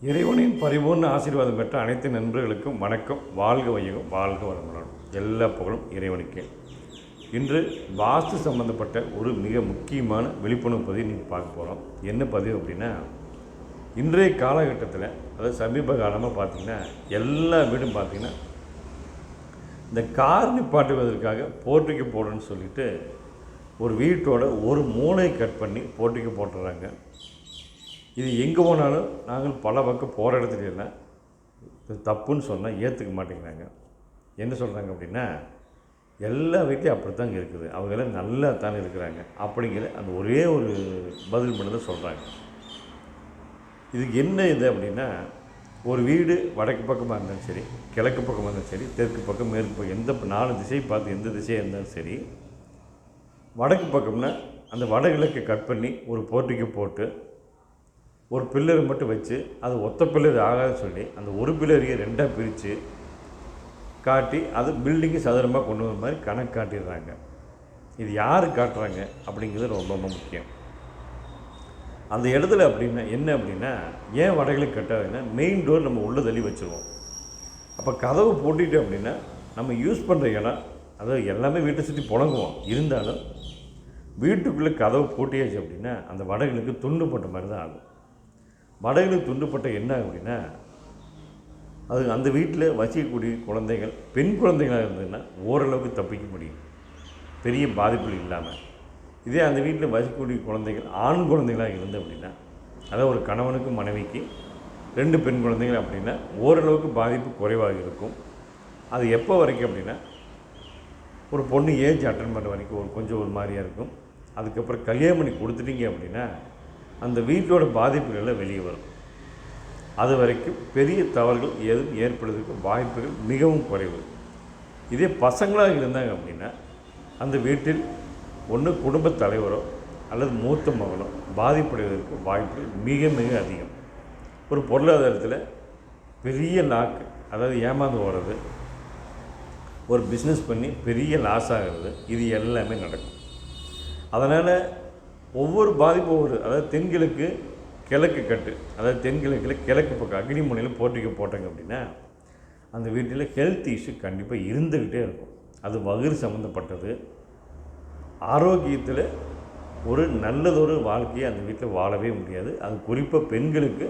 இறைவனின் பரிபூர்ண ஆசீர்வாதம் பெற்ற அனைத்து நண்பர்களுக்கும் வணக்கம். வாழ்க வையகம் வாழ்க வளமுடன். எல்லா புகழும் இறைவனுக்கே. இன்று வாஸ்து சம்பந்தப்பட்ட ஒரு மிக முக்கியமான விழிப்புணர்வு பதிவு நீங்கள் பார்க்க போகிறோம் என்ன பதிவு அப்படின்னா இன்றைய காலகட்டத்தில் அதாவது சமீப காலமாக பார்த்திங்கன்னா எல்லா வீடும் பார்த்திங்கன்னா இந்த கார் நிப்பாட்டுவதற்காக போர்ட்டிக்கு போடுறேன்னு சொல்லிட்டு ஒரு வீட்டோட ஒரு மூளை கட் பண்ணி போர்ட்டிக்கு போட்டுறாங்க. இது எங்கே போனாலும் நாங்கள் பல பக்கம் போகிற இடத்துல எல்லாம் இது தப்புன்னு சொன்னால் ஏற்றுக்க மாட்டேங்கிறாங்க. என்ன சொல்கிறாங்க அப்படின்னா எல்லா வீட்லேயும் அப்படி தாங்க இருக்குது. அவங்களாம் நல்லா தானே இருக்கிறாங்க. அப்படிங்கிற அந்த ஒரே ஒரு பதில் மட்டும் தான் சொல்கிறாங்க இதுக்கு என்ன இது அப்படின்னா ஒரு வீடு வடக்கு பக்கமாக இருந்தாலும் சரி கிழக்கு பக்கமாக இருந்தாலும் சரி தெற்கு பக்கம் மேற்கு பக்கம் எந்த நாலு திசை பார்த்து எந்த திசையாக இருந்தாலும் சரி வடக்கு பக்கம்னா அந்த வடகிழக்கு கட் பண்ணி ஒரு போர்ட்டிக்கு போட்டு ஒரு பில்லர் மட்டும் வச்சு அது ஒத்த பில்லர் ஆகாது சொல்லி அந்த ஒரு பில்லரையே ரெண்டாக பிரித்து காட்டி அது பில்டிங்கு சதுரமாக கொண்டு வர மாதிரி கணக்கு காட்டிடுறாங்க. இது யார் காட்டுறாங்க அப்படிங்கிறது ரொம்ப ரொம்ப முக்கியம். அந்த இடத்துல அப்படின்னா என்ன அப்படின்னா ஏன் வடகிழக்கு கட்டாதுன்னா மெயின் டோர் நம்ம உள்ளே தள்ளி வச்சுருவோம். அப்போ கதவு போட்டுட்டு அப்படின்னா நம்ம யூஸ் பண்ணுற இடம் அதாவது எல்லாமே வீட்டை சுற்றி புழங்குவோம். இருந்தாலும் வீட்டுக்குள்ளே கதவு போட்டியாச்சு அப்படின்னா அந்த வடகிழக்கு துண்டு போட்ட மாதிரி தான் ஆகும். வடகிழக்கு துண்டுப்பட்ட என்ன ஆகும் அப்படின்னா அது அந்த வீட்டில் வசிக்கக்கூடிய குழந்தைகள் பெண் குழந்தைகளாக இருந்ததுன்னா ஓரளவுக்கு தப்பிக்க முடியும். பெரிய பாதிப்புகள் இல்லாமல் இதே அந்த வீட்டில் வசிக்கக்கூடிய குழந்தைகள் ஆண் குழந்தைகளாக இருந்து அப்படின்னா அதாவது ஒரு கணவனுக்கு மனைவிக்கு ரெண்டு பெண் குழந்தைகள் அப்படின்னா ஓரளவுக்கு பாதிப்பு குறைவாக இருக்கும். அது எப்போ வரைக்கும் அப்படின்னா ஒரு பொண்ணு ஏஜ் அட்டன் பண்ணுற வரைக்கும் ஒரு கொஞ்சம் ஒரு மாதிரியாக இருக்கும். அதுக்கப்புறம் கல்யாணம் பண்ணி கொடுத்துட்டீங்க அப்படின்னா அந்த வீட்டோட பாதிப்புகளில் வெளியே வரும். அது வரைக்கும் பெரிய தவறுகள் எதுவும் ஏற்படுவதற்கு வாய்ப்புகள் மிகவும் குறைவு. இதே பசங்களாக இருந்தாங்க அப்படின்னா அந்த வீட்டில் ஒன்று குடும்ப தலைவரோ அல்லது மூத்த மகனோ பாதிப்படைவதற்கு வாய்ப்புகள் மிக மிக அதிகம். ஒரு பொருளாதாரத்தில் பெரிய லாக்கு அதாவது ஏமாந்து போகிறது ஒரு பிஸ்னஸ் பண்ணி பெரிய லாஸ் ஆகிறது இது எல்லாமே நடக்கும். அதனால் ஒவ்வொரு பாதிப்பு ஒவ்வொரு அதாவது தென்கிழக்கு கிழக்கு கட்டு அதாவது தென்கிழக்கில் கிழக்கு பக்கம் அக்னி முனையில் போட்டிக்கு போட்டாங்க அப்படின்னா அந்த வீட்டில் ஹெல்த் இஷ்யூ கண்டிப்பாக இருந்துக்கிட்டே இருக்கும். அது வயிறு சம்மந்தப்பட்டது ஆரோக்கியத்தில் ஒரு நல்லதொரு வாழ்க்கையை அந்த வீட்டில் வாழவே முடியாது. அது குறிப்பாக பெண்களுக்கு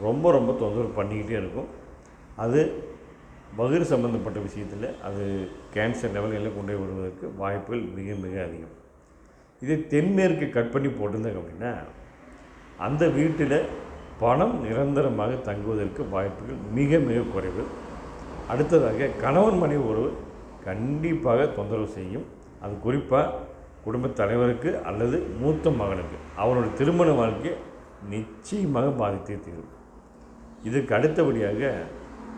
ரொம்ப ரொம்ப தொந்தரவு பண்ணிக்கிட்டே இருக்கும். அது வயிறு சம்மந்தப்பட்ட விஷயத்தில் அது கேன்சர் லெவலில் கொண்டு போய் விடுவதற்கு வாய்ப்புகள் மிக மிக அதிகம். இதே தென்மேற்கு கட் பண்ணி போட்டிருந்தாங்க அப்படின்னா அந்த வீட்டில் பணம் நிரந்தரமாக தங்குவதற்கு வாய்ப்புகள் மிக மிக குறைவு. அடுத்ததாக கணவன் மனைவி உறவு கண்டிப்பாக தொந்தரவு செய்யும். அது குறிப்பாக குடும்பத் தலைவருக்கு அல்லது மூத்த மகனுக்கு. அவனோட திருமண வாழ்க்கை நிச்சயமாக பாதித்தே தீரும். இதற்கு அடுத்தபடியாக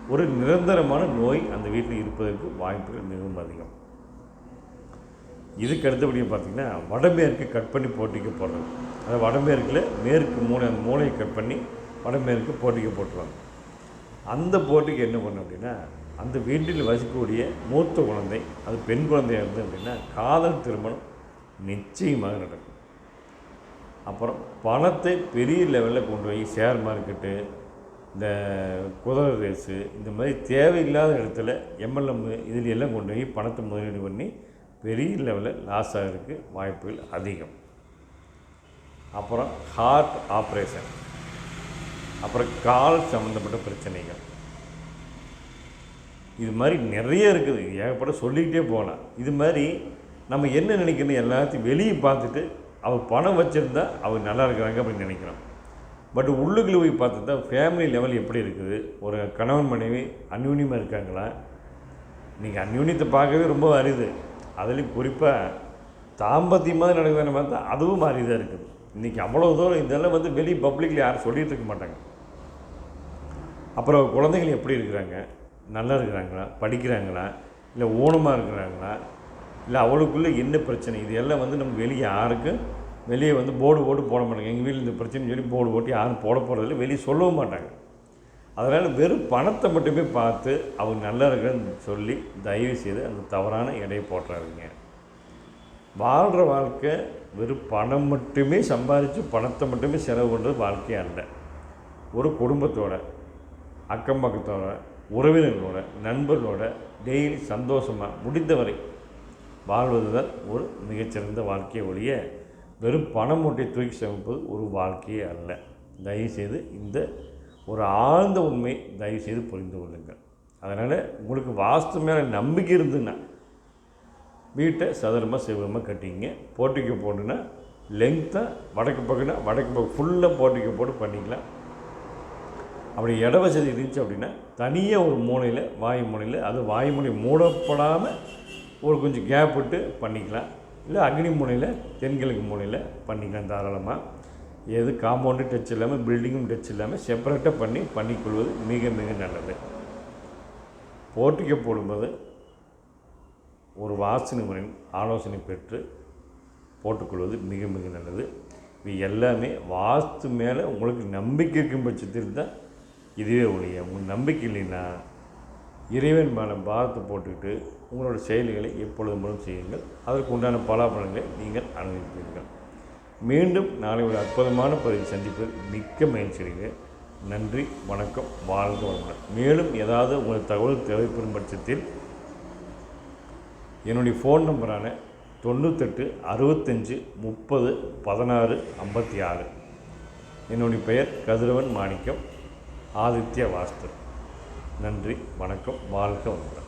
ஒரு நிரந்தரமான நோய் அந்த வீட்டில் இருப்பதற்கு வாய்ப்புகள் மிகவும் அதிகம். இதுக்கு அடுத்தபடியாக பார்த்தீங்கன்னா வடமேற்கு கட் பண்ணி போட்டிக்கு போடுறது. அதாவது வடமேற்கில் மேற்கு மூளை அந்த மூளையை கட் பண்ணி வடமேற்கு போட்டிக்கு போட்டுருவாங்க. அந்த போட்டிக்கு என்ன பண்ணும் அப்படின்னா அந்த வீட்டில் வசிக்கக்கூடிய மூத்த குழந்தை அது பெண் குழந்தையாக இருந்தது அப்படின்னா காதல் திருமணம் நிச்சயமாக நடக்கும். அப்புறம் பணத்தை பெரிய லெவலில் கொண்டு போய் ஷேர் மார்க்கெட்டு இந்த குதிரை ரேஸு இந்த மாதிரி தேவையில்லாத இடத்துல எம்எல்எம் இதில் எல்லாம் கொண்டு போய் பணத்தை முதலீடு பண்ணி பெரிய லெவலில் லாஸ் ஆகிறதுக்கு வாய்ப்புகள் அதிகம். அப்புறம் ஹார்ட் ஆப்ரேஷன் அப்புறம் கால் சம்மந்தப்பட்ட பிரச்சனைகள். இது மாதிரி நிறைய இருக்குது. ஏகப்பட்ட சொல்லிக்கிட்டே போகலாம். இது மாதிரி நம்ம என்ன நினைக்கணும் எல்லாத்தையும் வெளியே பார்த்துட்டு அவர் பணம் வச்சுருந்தா அவர் நல்லா இருக்கிறாங்க அப்படின்னு நினைக்கிறோம். பட் உள்ளுக்குள்ளே போய் பார்த்துட்டா ஃபேமிலி லெவல் எப்படி இருக்குது? ஒரு கணவன் மனைவி அந்யூன்யமாக இருக்காங்களா? நீங்கள் அந்யூன்யத்தை பார்க்கவே ரொம்ப அரிது. அதுலேயும் குறிப்பாக தாம்பத்தியமாக நடக்குதுன்னு பார்த்தா அதுவும் மாறி தான் இருக்குது. இன்றைக்கி அவ்வளோ தூரம் இதெல்லாம் வந்து வெளி பப்ளிக்கில் யாரும் சொல்லிகிட்டு இருக்க மாட்டாங்க. அப்புறம் குழந்தைகள் எப்படி இருக்கிறாங்க? நல்லா இருக்கிறாங்களா? படிக்கிறாங்களா? இல்லை ஊனமாக இருக்கிறாங்களா? இல்லை அவளுக்குள்ளே என்ன பிரச்சனை? இது எல்லாம் வந்து நம்ம வெளியே யாருக்கும் வெளியே வந்து போர்டு போட்டு போட மாட்டாங்க. எங்கள் வீட்டில் இந்த பிரச்சனைன்னு சொல்லி போர்டு போட்டு யாரும் போட போகிறதில்ல வெளியே சொல்லவும் மாட்டாங்க. அதனால் வெறும் பணத்தை மட்டுமே பார்த்து அவங்க நல்லா இருக்கிறன்னு சொல்லி தயவு செய்து அந்த தவறான எடையை போட்டுறாருங்க வாழ்கிற வாழ்க்கை வெறும் பணம் மட்டுமே சம்பாதிச்சு பணத்தை மட்டுமே செலவு பண்ணுறது வாழ்க்கை அல்ல. ஒரு குடும்பத்தோட அக்கம் பக்கத்தோட உறவினர்களோட நண்பர்களோட டெய்லி சந்தோஷமாக முடிந்தவரை வாழ்வது தான் ஒரு மிகச்சிறந்த வாழ்க்கையை ஒழிய வெறும் பணம் மூட்டை தூக்கி சமைப்பது ஒரு வாழ்க்கையே அல்ல. தயவுசெய்து இந்த ஒரு ஆழ்ந்த உண்மை தயவுசெய்து புரிந்து கொள்ளுங்கள். அதனால் உங்களுக்கு வாஸ்து மேலே நம்பிக்கை இருந்துன்னா வீட்டை சதுரமாக செவ்வமாக கட்டிங்க. போட்டிக்கு போட்டுன்னா லெங்க்த்தாக வடக்கு பக்கம்னா வடக்கு பக்கம் ஃபுல்லாக போட்டிக்கு போட்டு பண்ணிக்கலாம். அப்படி இட வசதி இருந்துச்சு அப்படின்னா தனியாக ஒரு மூலையில் வாயு மூலையில் அது வாயு மூலை மூடப்படாமல் ஒரு கொஞ்சம் கேப் விட்டு பண்ணிக்கலாம். இல்லை அக்னி மூலையில் தென்கிழக்கு மூலையில் பண்ணிக்கலாம் தாராளமாக எது காம்பவுண்டு டச் இல்லாமல் பில்டிங்கும் டச் இல்லாமல் செப்பரேட்டாக பண்ணி பண்ணிக்கொள்வது மிக மிக நல்லது. போட்டிக்கு போடும்போது ஒரு வாசனை முறையின் ஆலோசனை பெற்று போட்டுக்கொள்வது மிக மிக நல்லது. இது எல்லாமே வாஸ்து மேலே உங்களுக்கு நம்பிக்கை இருக்கும் பட்சத்தில் தான் இதுவே ஒழிய உங்களுக்கு நம்பிக்கை இல்லைன்னா இறைவன் மேலே பாரத்தை போட்டுக்கிட்டு உங்களோட செயல்களை எப்பொழுது மூலம் செய்யுங்கள். அதற்கு உண்டான பலாபலங்களை நீங்கள் அனுபவிப்பீர்கள். மீண்டும் நாளை ஒரு அற்புதமான பகுதியில் சந்திப்பதில் மிக்க மகிழ்ச்சியடைங்க நன்றி வணக்கம் வாழ்க வளமுடன். மேலும் ஏதாவது உங்களுக்கு தகவல் தேவைப்படும் பட்சத்தில் என்னுடைய ஃபோன் நம்பரான தொண்ணூத்தெட்டு அறுபத்தஞ்சு முப்பது பதினாறு ஐம்பத்தி ஆறு. என்னுடைய பெயர் கதிரவன் மாணிக்கம் ஆதித்ய வாஸ்து. நன்றி வணக்கம் வாழ்க வளமுடன்.